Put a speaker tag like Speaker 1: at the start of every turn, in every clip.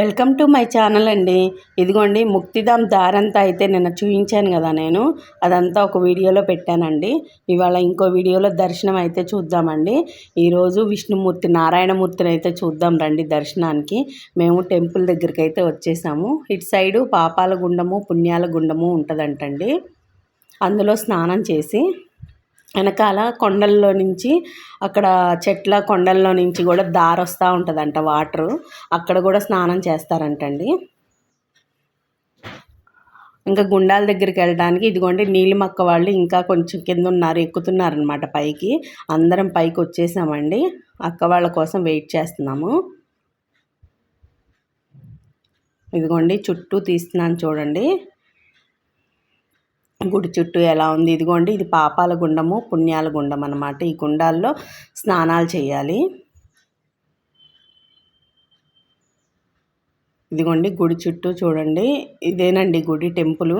Speaker 1: Welcome to my channel అండి. ఇదిగోండి ముక్తిధామ్ దారంతా అయితే నిన్న చూపించాను కదా నేను. అదంతా ఒక వీడియోలో పెట్టానండి. ఇవాళ ఇంకో వీడియోలో దర్శనం అయితే చూద్దామండి. ఈరోజు విష్ణుమూర్తి నారాయణమూర్తిని అయితే చూద్దాం రండి దర్శనానికి. మేము టెంపుల్ దగ్గరికి అయితే వచ్చేసాము. ఇటు సైడు పాపాల గుండము పుణ్యాల గుండము ఉంటుందంటండి. అందులో స్నానం చేసి వెనకాల కొండల్లో నుంచి అక్కడ చెట్ల కొండల్లో నుంచి కూడా దారొస్తూ ఉంటుందంట వాటరు. అక్కడ కూడా స్నానం చేస్తారంటండి. ఇంకా గుండాల దగ్గరికి వెళ్ళడానికి ఇదిగోండి నీలిమక్క వాళ్ళు ఇంకా కొంచెం కింద ఉన్నారు ఎక్కుతున్నారనమాట పైకి. అందరం పైకి వచ్చేసామండి. అక్క వాళ్ళ కోసం వెయిట్ చేస్తున్నాము. ఇదిగోండి చుట్టూ తీస్తున్నాను చూడండి. గుడి చుట్టూ ఎలా ఉంది? ఇదిగోండి ఇది పాపాల గుండము పుణ్యాల గుండం అనమాట ఈ గుండాల్లో స్నానాలు చేయాలి. ఇదిగోండి గుడి చుట్టూ చూడండి. ఇదేనండి గుడి టెంపుల్.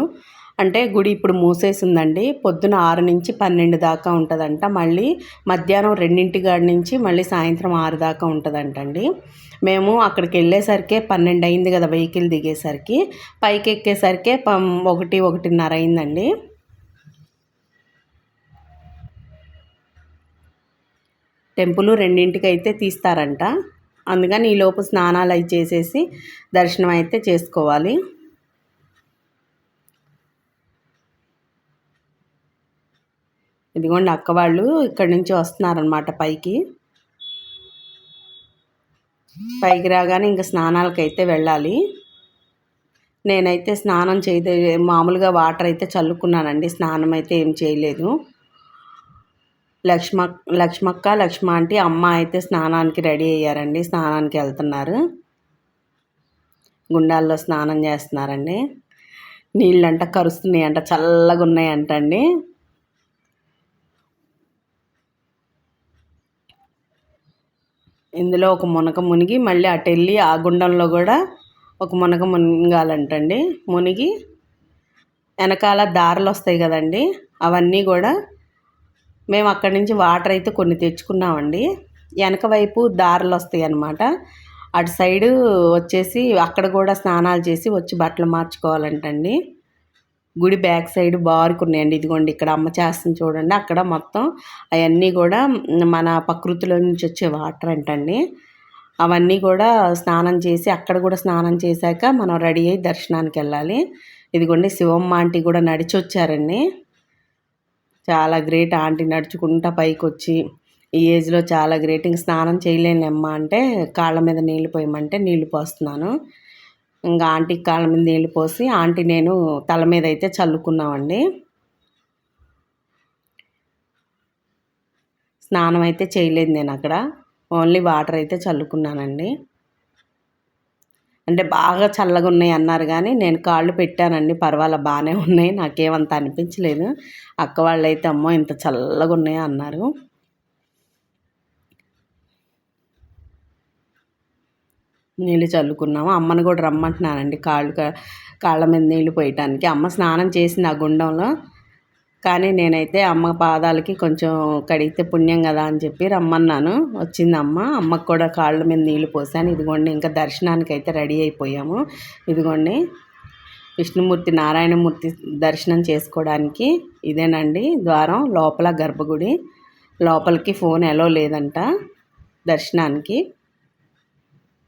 Speaker 1: అంటే గుడి ఇప్పుడు మూసేసిందండి. పొద్దున ఆరు నుంచి పన్నెండు దాకా ఉంటుందంట. మళ్ళీ మధ్యాహ్నం రెండింటి గాడి నుంచి మళ్ళీ సాయంత్రం ఆరు దాకా ఉంటుందంటండి. మేము అక్కడికి వెళ్ళేసరికి పన్నెండు అయింది కదా వెహికల్ దిగేసరికి. పైకి ఎక్కేసరికి ఒకటి ఒకటిన్నర అయిందండి. టెంపుల్ రెండింటికి అయితే తీస్తారంట. అందుకని ఈలోపు స్నానాలు అవి చేసేసి దర్శనం అయితే చేసుకోవాలి. ఇదిగోండి అక్క వాళ్ళు ఇక్కడి నుంచి వస్తున్నారనమాట పైకి. పైకి రాగానే ఇంకా స్నానాలకైతే వెళ్ళాలి. నేనైతే స్నానం చేయదే మామూలుగా వాటర్ అయితే చల్లుకున్నానండి. స్నానం అయితే ఏం చేయలేదు. లక్ష్మ లక్ష్మక్క లక్ష్మ అంటే అమ్మ అయితే స్నానానికి రెడీ అయ్యారండి. స్నానానికి వెళ్తున్నారు. గుండాల్లో స్నానం చేస్తున్నారండి. నీళ్ళంట కరుస్తున్నాయి అంట చల్లగా ఉన్నాయి ఇందులో ఒక మునక మునిగి మళ్ళీ అటు వెళ్ళి ఆ గుండంలో కూడా ఒక మునక మునగాలంటండి. మునిగి వెనకాల దారులు వస్తాయి కదండి. అవన్నీ కూడా మేము అక్కడి నుంచి వాటర్ అయితే కొన్ని తెచ్చుకున్నామండి. వెనక వైపు దారులు వస్తాయి అన్నమాట. అటు సైడు వచ్చేసి అక్కడ కూడా స్నానాలు చేసి వచ్చి బట్టలు మార్చుకోవాలంటండి. గుడి బ్యాక్ సైడ్ బారుకున్నాయండి ఇదిగోండి ఇక్కడ అమ్మ చేస్తుంది చూడండి. అక్కడ మొత్తం అవన్నీ కూడా మన ప్రకృతిలో నుంచి వచ్చే వాటర్ అంటండి. అవన్నీ కూడా స్నానం చేసి అక్కడ కూడా స్నానం చేశాక మనం రెడీ అయ్యి దర్శనానికి వెళ్ళాలి. ఇదిగోండి శివమ్మ ఆంటీ కూడా నడిచి వచ్చారండి చాలా గ్రేట్ ఆంటీ నడుచుకుంటా పైకి వచ్చి ఈ ఏజ్లో చాలా గ్రేట్. ఇంక స్నానం చేయలేనమ్మా అంటే కాళ్ళ మీద నీళ్ళు పోయమంటే నీళ్ళు పోస్తున్నాను. ఇంకా ఆంటీ కాళ్ళ మీద నీళ్ళు పోసి ఆంటీ నేను తల మీద అయితే చల్లుకున్నామండి. స్నానం అయితే చేయలేదు నేను అక్కడ. ఓన్లీ వాటర్ అయితే చల్లుకున్నానండి. అంటే బాగా చల్లగా ఉన్నాయి అన్నారు కానీ నేను కాళ్ళు పెట్టానండి. పర్వాలేదు బాగానే ఉన్నాయి. నాకేమంత అనిపించలేదు. అక్క వాళ్ళు అయితే అమ్మో ఇంత చల్లగా ఉన్నాయి అన్నారు. నీళ్ళు చల్లుకున్నాము. అమ్మని కూడా రమ్మంటున్నానండి కాళ్ళు కాళ్ళ మీద నీళ్ళు పోయటానికి. అమ్మ స్నానం చేసింది ఆ గుండంలో. కానీ నేనైతే అమ్మ పాదాలకి కొంచెం కడిగితే పుణ్యం కదా అని చెప్పి రమ్మన్నాను. వచ్చింది అమ్మ. అమ్మకు కూడా కాళ్ళ మీద నీళ్ళు పోసాను. ఇదిగోండి ఇంకా దర్శనానికి అయితే రెడీ అయిపోయాము. ఇదిగోండి విష్ణుమూర్తి నారాయణమూర్తి దర్శనం చేసుకోవడానికి ఇదేనండి ద్వారం లోపల గర్భగుడి. లోపలికి ఫోన్ ఎలో లేదంట దర్శనానికి.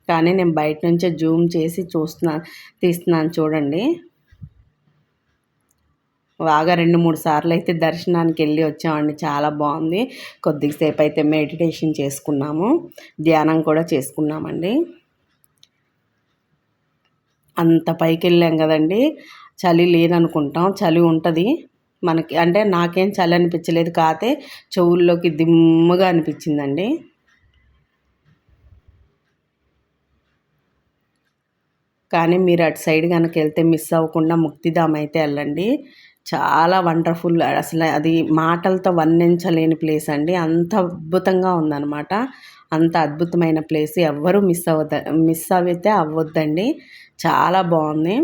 Speaker 1: కానీ నేను బయట నుంచే జూమ్ చేసి చూస్తున్నా తీస్తున్నాను చూడండి. బాగా రెండు మూడు సార్లు అయితే దర్శనానికి వెళ్ళి వచ్చామండి. చాలా బాగుంది. కొద్దిసేపు అయితే మెడిటేషన్ చేసుకున్నాము. ధ్యానం కూడా చేసుకున్నామండి. అంత పైకి వెళ్ళాం కదండి. చలి లేదనుకుంటాం. చలి ఉంటుంది. మనకి అంటే నాకేం చలి అనిపించలేదు. కాతే చెవుల్లోకి దిమ్ముగా అనిపించిందండి. కానీ మీరు అటు సైడ్ కనుక వెళ్తే మిస్ అవ్వకుండా ముక్తిధామ్ అయితే వెళ్ళండి. చాలా వండర్ఫుల్ అసలు అది మాటలతో వర్ణించలేని ప్లేస్ అండి. అంత అద్భుతంగా ఉందన్నమాట. అంత అద్భుతమైన ప్లేస్ ఎవ్వరూ మిస్ అవ్వద మిస్ అవితే అవ్వద్దండి. చాలా బాగుంది.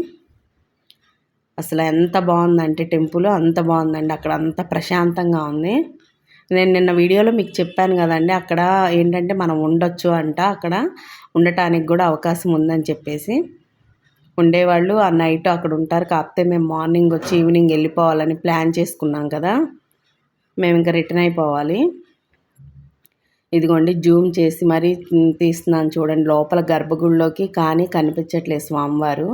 Speaker 1: అసలు ఎంత బాగుందంటే టెంపుల్ అంత బాగుందండి. అక్కడ అంత ప్రశాంతంగా ఉంది. నేను నిన్న వీడియోలో మీకు చెప్పాను కదండి అక్కడ ఏంటంటే మనం ఉండొచ్చు అంట. అక్కడ ఉండటానికి కూడా అవకాశం ఉందని చెప్పేసి. ఉండేవాళ్ళు. ఆ నైట్ అక్కడ ఉంటారు. కాకపోతే మేము మార్నింగ్ వచ్చి ఈవినింగ్ వెళ్ళిపోవాలని ప్లాన్ చేసుకున్నాం కదా. మేము ఇంకా రిటర్న్ అయిపోవాలి. ఇదిగోండి జూమ్ చేసి మరీ తీస్తున్నాను చూడండి. లోపల గర్భగుడిలోకి కానీ కనిపించట్లేదు స్వామివారు.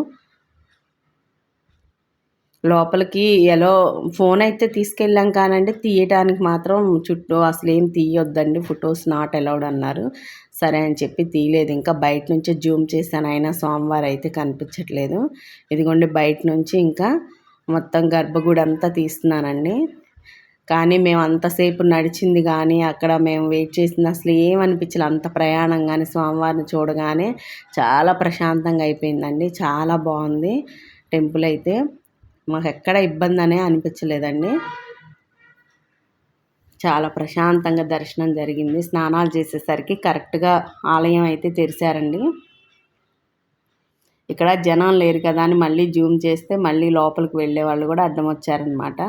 Speaker 1: లోపలికి ఎలా ఫోన్ అయితే తీసుకెళ్ళాం కానండి. తీయడానికి మాత్రం చుట్టూ అసలు ఏం తీయొద్దండి. ఫొటోస్ నాట్ అలౌడ్ అన్నారు. సరే అని చెప్పి తీయలేదు. ఇంకా బయట నుంచి జూమ్ చేశాను. అయినా సోమవారం అయితే కనిపించట్లేదు. ఇదిగోండి బయట నుంచి ఇంకా మొత్తం గర్భగుడి అంతా తీస్తున్నానండి. కానీ మేము అంతసేపు నడిచింది కానీ అక్కడ మేము వెయిట్ చేసింది అసలు ఏమనిపించలేదు అంత ప్రయాణం కానీ స్వామివారిని చూడగానే చాలా ప్రశాంతంగా అయిపోయిందండి. చాలా బాగుంది టెంపుల్ అయితే. మాకు ఎక్కడ ఇబ్బంది అనే అనిపించలేదండి. చాలా ప్రశాంతంగా దర్శనం జరిగింది. స్నానాలు చేసేసరికి కరెక్ట్గా ఆలయం అయితే తెరిచారండి. ఇక్కడ జనం లేరు కదా అని మళ్ళీ జూమ్ చేస్తే మళ్ళీ లోపలికి వెళ్ళే వాళ్ళు కూడా అడ్డం వచ్చారనమాట.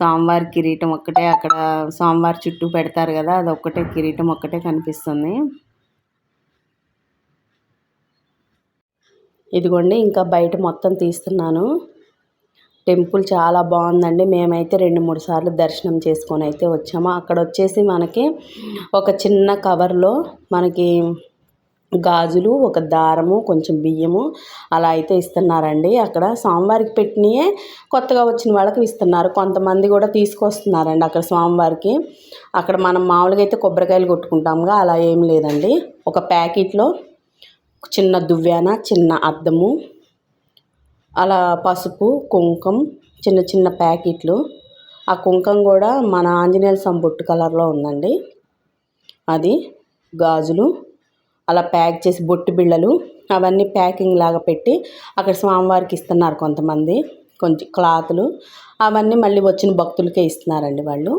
Speaker 1: సోమవారి కిరీటం ఒక్కటే అక్కడ సోమవారి చుట్టూ పెడతారు కదా అది ఒక్కటే కిరీటం ఒక్కటే కనిపిస్తుంది. ఇదిగోండి ఇంకా బయట మొత్తం తీస్తున్నాను. టెంపుల్ చాలా బాగుందండి. మేమైతే రెండు మూడు సార్లు దర్శనం చేసుకొని అయితే వచ్చాము. అక్కడ వచ్చేసి మనకి ఒక చిన్న కవర్లో మనకి గాజులు ఒక దారము కొంచెం బియ్యము అలా అయితే ఇస్తున్నారండి. అక్కడ స్వామివారికి పెట్టినయే కొత్తగా వచ్చిన వాళ్ళకి ఇస్తున్నారు. కొంతమంది కూడా తీసుకొస్తున్నారండి అక్కడ స్వామివారికి. అక్కడ మనం మామూలుగా అయితే కొబ్బరికాయలు కొట్టుకుంటాముగా అలా ఏం లేదండి. ఒక ప్యాకెట్లో చిన్న దువ్యాన చిన్న అద్దము అలా పసుపు కుంకం చిన్న చిన్న ప్యాకెట్లు. ఆ కుంకం కూడా మన ఆంజనేయ స్వామి బొట్టు కలర్లో ఉందండి. అది గాజులు. అలా ప్యాక్ చేసి బొట్టు బిళ్ళలు అవన్నీ ప్యాకింగ్ లాగా పెట్టి అక్కడ స్వామివారికి ఇస్తున్నారు కొంతమంది. కొంచెం క్లాతులు. అవన్నీ మళ్ళీ వచ్చిన భక్తులకే ఇస్తున్నారండి వాళ్ళు.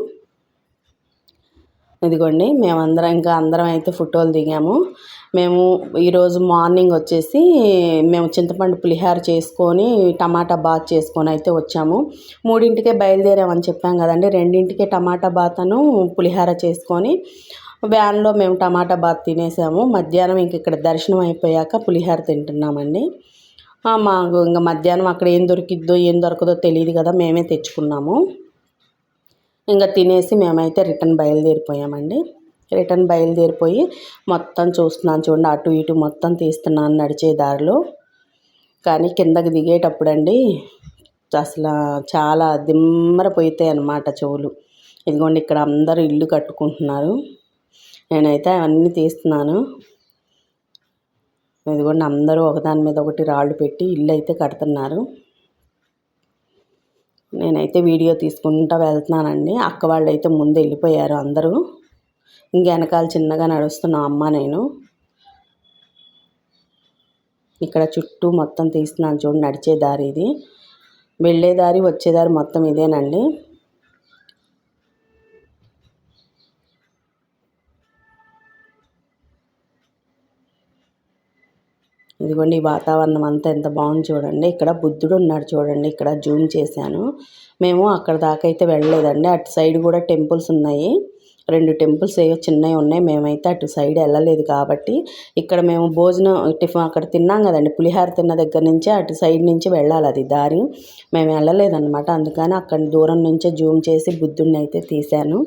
Speaker 1: ఇదిగోండి మేమందరం ఇంకా అందరం అయితే ఫోటోలు దిగాము. మేము ఈరోజు మార్నింగ్ వచ్చేసి మేము చింతపండు పులిహార చేసుకొని టమాటా బాత్ చేసుకొని అయితే వచ్చాము. మూడింటికే బయలుదేరామని చెప్పాం కదండి. రెండింటికే టమాటా బాతను పులిహార చేసుకొని వ్యాన్లో మేము టమాటా బాత్ తినేసాము. మధ్యాహ్నం ఇంక ఇక్కడ దర్శనం అయిపోయాక పులిహార తింటున్నామండి. మాకు ఇంకా మధ్యాహ్నం అక్కడ ఏం దొరికిద్దో ఏం దొరకదో తెలియదు కదా మేమే తెచ్చుకున్నాము. ఇంకా తినేసి మేమైతే రిటర్న్ బయలుదేరిపోయామండి. రిటర్న్ బయలుదేరిపోయి మొత్తం చూస్తున్నాను చూడండి అటు ఇటు మొత్తం తీస్తున్నాను నడిచే దారిలో. కానీ కిందకి దిగేటప్పుడు అండి అసలు చాలా దిమ్మరపోతాయి అన్నమాట చెవులు. ఇదిగోండి ఇక్కడ అందరూ ఇల్లు కట్టుకుంటున్నారు. నేనైతే అవన్నీ తీస్తున్నాను. ఇదిగోండి అందరూ ఒకదాని మీద ఒకటి రాళ్ళు పెట్టి ఇల్లు అయితే కడుతున్నారు. నేనైతే వీడియో తీసుకుంటూ వెళ్తున్నానండి. అక్క వాళ్ళు అయితే ముందు వెళ్ళిపోయారు అందరూ. ఇంక వెనకాల చిన్నగా నడుస్తున్నా అమ్మ నేను. ఇక్కడ చుట్టూ మొత్తం తీస్తున్నాను చూడండి నడిచే దారి ఇది. వెళ్ళే దారి వచ్చే దారి మొత్తం ఇదేనండి. ఇదిగోండి ఈ వాతావరణం అంతా ఎంత బాగుంది చూడండి. ఇక్కడ బుద్ధుడు ఉన్నాడు చూడండి ఇక్కడ జూమ్ చేశాను. మేము అక్కడ దాకా అయితే వెళ్ళలేదండి. అటు సైడ్ కూడా టెంపుల్స్ ఉన్నాయి. రెండు టెంపుల్స్ ఏవో చిన్నవి ఉన్నాయి. మేమైతే అటు సైడ్ వెళ్ళలేదు కాబట్టి ఇక్కడ మేము భోజనం టిఫిన్ అక్కడ తిన్నాం కదండి. పులిహార తిన్న దగ్గర నుంచే అటు సైడ్ నుంచి వెళ్ళాలి అది దారి. మేము వెళ్ళలేదన్నమాట. అందుకని అక్కడ దూరం నుంచే జూమ్ చేసి బుద్ధుడిని అయితే తీశాను.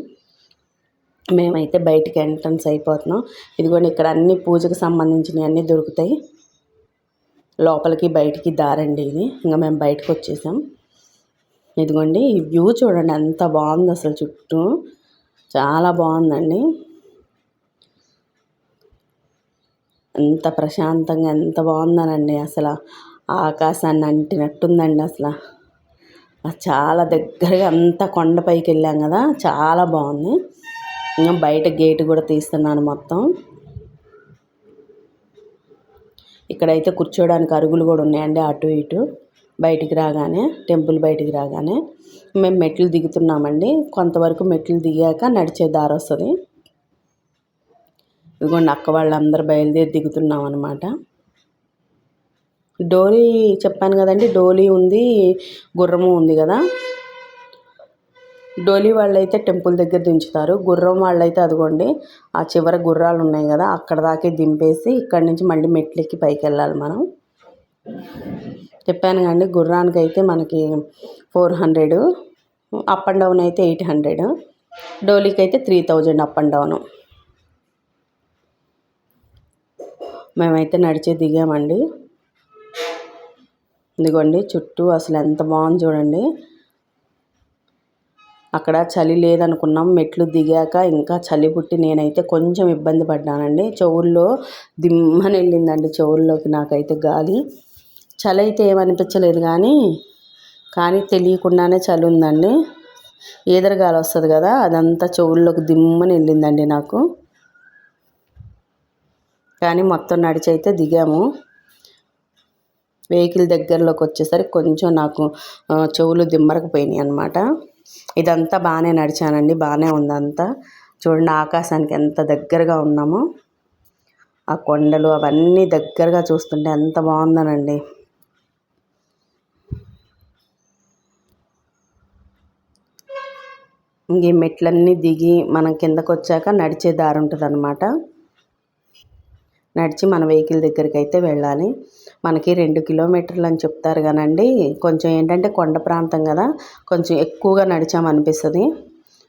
Speaker 1: మేమైతే బయటికి ఎంట్రన్స్ అయిపోతున్నాం. ఇదిగోండి ఇక్కడ అన్ని పూజకు సంబంధించినవి అన్నీ దొరుకుతాయి. లోపలికి బయటికి దారండి ఇది. ఇంకా మేము బయటకు వచ్చేసాం. ఇదిగోండి ఈ వ్యూ చూడండి ఎంత బాగుంది అసలు చుట్టూ. చాలా బాగుందండి. ఎంత ప్రశాంతంగా ఎంత బాగుందనండి అసలు. ఆకాశాన్ని అంటినట్టుందండి అసలు. చాలా దగ్గరగా అంత కొండపైకి వెళ్ళాం కదా చాలా బాగుంది. ఇంకా బయట గేటు కూడా తీస్తున్నాను మొత్తం. ఇక్కడైతే కూర్చోడానికి అరుగులు కూడా ఉన్నాయండి అటు ఇటు. బయటికి రాగానే టెంపుల్ బయటికి రాగానే మేము మెట్లు దిగుతున్నామండి. కొంతవరకు మెట్లు దిగాక నడిచే దారి వస్తుంది. ఇదిగోండి అక్క వాళ్ళందరూ బయలుదేరి దిగుతున్నాం అనమాట డోలీ చెప్పాను కదండి డోలీ ఉంది గుర్రము ఉంది కదా. డోలీ వాళ్ళైతే టెంపుల్ దగ్గర దించుతారు. గుర్రం వాళ్ళైతే అదిగోండి ఆ చివర గుర్రాలు ఉన్నాయి కదా అక్కడ దాకే దింపేసి ఇక్కడి నుంచి మళ్ళీ మెట్లెక్కి పైకి వెళ్ళాలి మనం. చెప్పాను కానీ గుర్రానికి అయితే మనకి four hundred up and down అయితే ఎయిట్ హండ్రెడ్ డోలీకి అయితే three thousand up and down. మేమైతే నడిచే దిగామండి. ఇదిగోండి చుట్టూ అసలు ఎంత బాగుంది చూడండి. అక్కడ చలి లేదనుకున్నాం మెట్లు దిగాక ఇంకా చలి పుట్టి నేనైతే కొంచెం ఇబ్బంది పడ్డానండి. చెవుల్లో దిమ్మని వెళ్ళిందండి చెవుల్లోకి నాకైతే గాలి. చలి అయితే ఏమనిపించలేదు కానీ కానీ తెలియకుండానే చలి ఉందండి ఈదరగాలి వస్తుంది కదా అదంతా చెవుల్లోకి దిమ్మని వెళ్ళిందండి నాకు. కానీ మొత్తం నడిచి అయితే దిగాము. వెహికల్ దగ్గరలోకి వచ్చేసరికి కొంచెం నాకు చెవులు దిమ్మరకపోయినాయి అనమాట ఇదంతా బాగానే నడిచానండి బాగానే ఉందంతా. చూడండి ఆకాశానికి ఎంత దగ్గరగా ఉన్నామో. ఆ కొండలు అవన్నీ దగ్గరగా చూస్తుంటే ఎంత బాగుందనండి. ఈ మెట్లన్నీ దిగి మనం కిందకు వచ్చాక నడిచే దారి ఉంటుంది అనమాట నడిచి మన వెహికల్ దగ్గరికి అయితే వెళ్ళాలి. మనకి రెండు కిలోమీటర్లు అని చెప్తారు కానండి. కొంచెం ఏంటంటే కొండ ప్రాంతం కదా కొంచెం ఎక్కువగా నడిచామనిపిస్తుంది.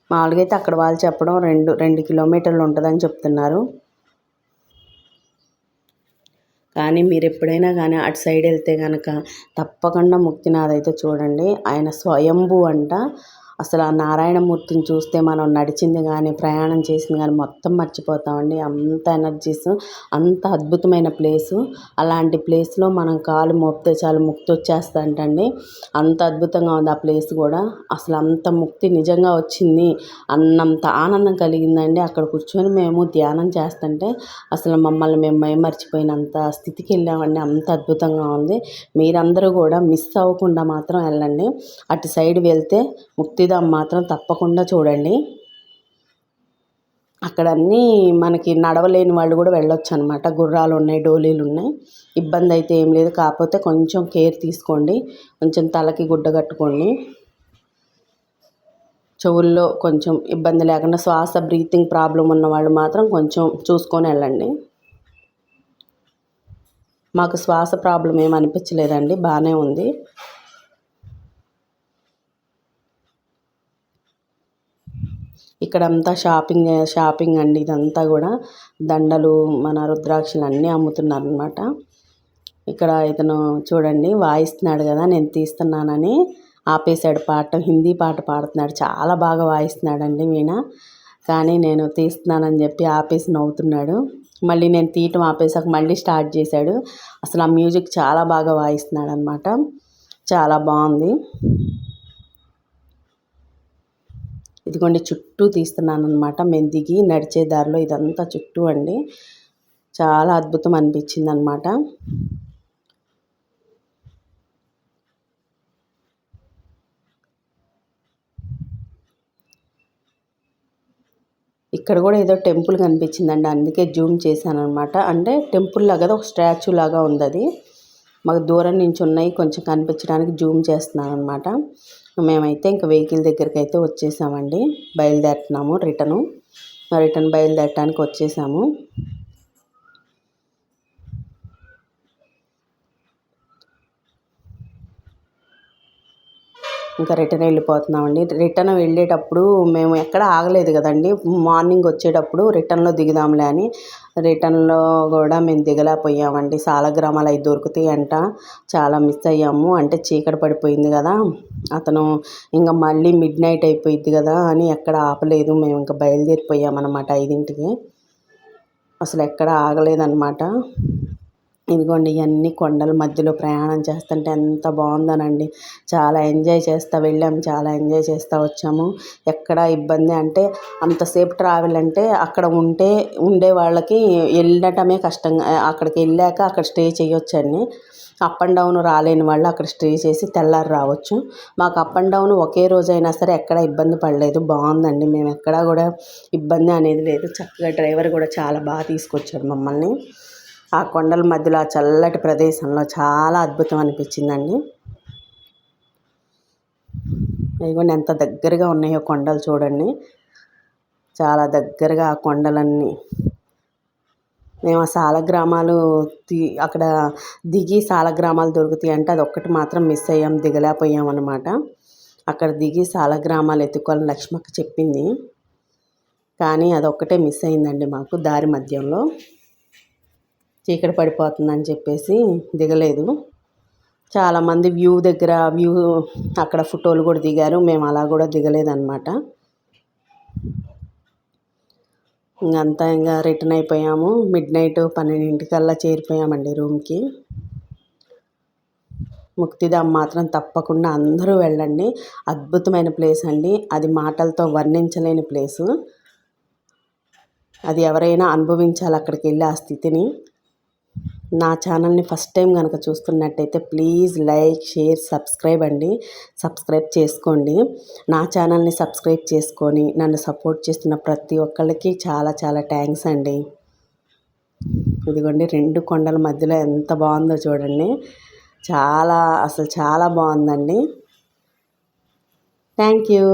Speaker 1: మామూలుగా అయితే అక్కడ వాళ్ళు చెప్పడం రెండు రెండు కిలోమీటర్లు ఉంటుందని చెప్తున్నారు. కానీ మీరు ఎప్పుడైనా కానీ అటు సైడ్ వెళ్తే కనుక తప్పకుండా ముక్తినాథ్ అయితే చూడండి. ఆయన స్వయంభూ అంట. అసలు ఆ నారాయణమూర్తిని చూస్తే మనం నడిచింది కానీ ప్రయాణం చేసింది కానీ మొత్తం మర్చిపోతామండి. అంత ఎనర్జీస్ అంత అద్భుతమైన ప్లేసు. అలాంటి ప్లేస్లో మనం కాలు మోపితే చాలు ముక్తి వచ్చేస్తుంటండి అంత అద్భుతంగా ఉంది ఆ ప్లేస్ కూడా. అసలు అంత ముక్తి నిజంగా వచ్చింది. అన్నంత ఆనందం కలిగిందండి. అక్కడ కూర్చొని మేము ధ్యానం చేస్తుంటే అసలు మమ్మల్ని మేము మైమర్చిపోయినంత స్థితికి వెళ్ళామండి. అంత అద్భుతంగా ఉంది. మీరందరూ కూడా మిస్ అవ్వకుండా మాత్రం వెళ్ళండి. అటు సైడ్ వెళ్తే ముక్తి ముక్తిధామ్ మాత్రం తప్పకుండా చూడండి. అక్కడ అన్నీ మనకి నడవలేని వాళ్ళు కూడా వెళ్ళొచ్చు అనమాట గుర్రాలు ఉన్నాయి డోలీలు ఉన్నాయి. ఇబ్బంది అయితే ఏం లేదు. కాకపోతే కొంచెం కేర్ తీసుకోండి. కొంచెం తలకి గుడ్డ కట్టుకోండి. చెవుల్లో కొంచెం ఇబ్బంది లేకుండా శ్వాస బ్రీతింగ్ ప్రాబ్లం ఉన్న వాళ్ళు మాత్రం కొంచెం చూసుకొని వెళ్ళండి. మాకు శ్వాస ప్రాబ్లం ఏమి అనిపించలేదండి. బాగానే ఉంది. ఇక్కడంతా షాపింగ్ షాపింగ్ అండి ఇదంతా కూడా. దండలు మన రుద్రాక్షలు అన్నీ అమ్ముతున్నారు అనమాట ఇక్కడ ఇతను చూడండి వాయిస్తున్నాడు కదా నేను తీస్తున్నానని ఆపేశాడు పాట హిందీ పాట పాడుతున్నాడు. చాలా బాగా వాయిస్తున్నాడండి వీణ. కానీ నేను తీస్తున్నానని చెప్పి ఆపేసి నవ్వుతున్నాడు. మళ్ళీ నేను తీయటం ఆపేసాక మళ్ళీ స్టార్ట్ చేశాడు. అసలు ఆ మ్యూజిక్ చాలా బాగా వాయిస్తున్నాడు అనమాట చాలా బాగుంది. ఇదిగోండి చుట్టూ తీస్తున్నాను అనమాట మేము దిగి నడిచే దారిలో ఇదంతా చుట్టూ అండి. చాలా అద్భుతం అనిపించింది అనమాట ఇక్కడ కూడా ఏదో టెంపుల్ కనిపించిందండి. అందుకే జూమ్ చేశాను అనమాట అంటే టెంపుల్ లాగా ఒక స్టాచ్యూ లాగా ఉంది అది. మాకు దూరం నుంచి ఉన్నాయి కొంచెం కనిపించడానికి జూమ్ చేస్తున్నాను అనమాట మేమైతే ఇంకా వెహికల్ దగ్గరికి అయితే వచ్చేసామండి. బయలుదేరుతున్నాము రిటర్ను రిటర్న్ బయలుదేరటానికి వచ్చేసాము. ఇంకా రిటర్న్ వెళ్ళిపోతున్నామండి. రిటర్న్ వెళ్ళేటప్పుడు మేము ఎక్కడ ఆగలేదు కదండి. మార్నింగ్ వచ్చేటప్పుడు రిటర్న్లో దిగుదాంలే అని రిటర్న్లో కూడా మేము దిగలేకపోయామండి. సాలగ్రామాలు అవి దొరుకుతాయి అంట చాలా మిస్ అయ్యాము. అంటే చీకటి పడిపోయింది కదా. అతను ఇంకా మళ్ళీ మిడ్ నైట్ అయిపోయింది కదా అని ఎక్కడ ఆపలేదు. మేము ఇంకా బయలుదేరిపోయామన్నమాట ఐదింటికి. అసలు ఎక్కడ ఆగలేదన్నమాట. ఇదిగోండి ఇవన్నీ కొండల మధ్యలో ప్రయాణం చేస్తుంటే ఎంత బాగుందోనండి. చాలా ఎంజాయ్ చేస్తూ వెళ్ళాము చాలా ఎంజాయ్ చేస్తూ వచ్చాము. ఎక్కడ ఇబ్బంది అంటే అంతసేపు ట్రావెల్ అంటే అక్కడ ఉంటే ఉండే వాళ్ళకి వెళ్ళటమే కష్టంగా అక్కడికి వెళ్ళాక అక్కడ స్టే చేయొచ్చండి. అప్ అండ్ డౌన్ రాలేని వాళ్ళు అక్కడ స్టే చేసి తెల్లారి రావచ్చు. మాకు అప్ అండ్ డౌన్ ఒకే రోజు అయినా సరే ఎక్కడ ఇబ్బంది పడలేదు. బాగుందండి. మేము ఎక్కడా కూడా ఇబ్బంది అనేది లేదు. చక్కగా డ్రైవర్ కూడా చాలా బాగా తీసుకొచ్చాడు మమ్మల్ని. ఆ కొండల మధ్యలో ఆ చల్లటి ప్రదేశంలో చాలా అద్భుతం అనిపించిందండి. ఇదిగోండి ఎంత దగ్గరగా ఉన్నాయో కొండలు చూడండి. చాలా దగ్గరగా ఆ కొండలన్నీ. మేము ఆ సాలగ్రామాలు తీ అక్కడ దిగి సాలగ్రామాలు దొరుకుతాయి అంటే అది ఒక్కటి మాత్రం మిస్ అయ్యాం దిగలేకపోయాం అనమాట అక్కడ దిగి సాలగ్రామాలు ఎత్తుకోవాలని లక్ష్మక్క చెప్పింది. కానీ అదొక్కటే మిస్ అయిందండి మాకు దారి మధ్యంలో. చీకటి పడిపోతుందని చెప్పేసి దిగలేదు. చాలామంది వ్యూ దగ్గర వ్యూ అక్కడ ఫోటోలు కూడా దిగారు. మేము అలా కూడా దిగలేదన్నమాట. ఇంకంతా ఇంకా రిటర్న్ అయిపోయాము. మిడ్ నైట్ పన్నెండింటికల్లా చేరిపోయామండి రూమ్కి. ముక్తిధామ్ మాత్రం తప్పకుండా అందరూ వెళ్ళండి. అద్భుతమైన ప్లేస్ అండి. అది మాటలతో వర్ణించలేని ప్లేసు. అది ఎవరైనా అనుభవించాలి అక్కడికి వెళ్ళి ఆ స్థితిని. నా ఛానల్ని ఫస్ట్ టైం కనుక చూస్తున్నట్టయితే ప్లీజ్ లైక్ షేర్ సబ్స్క్రైబ్ అండి. సబ్స్క్రైబ్ చేసుకోండి. నా ఛానల్ని సబ్స్క్రైబ్ చేసుకొని నన్ను సపోర్ట్ చేస్తున్న ప్రతి ఒక్కళ్ళకి చాలా చాలా థ్యాంక్స్ అండి. ఇదిగోండి రెండు కొండల మధ్యలో ఎంత బాగుందో చూడండి. చాలా అసలు చాలా బాగుందండి. Thank you.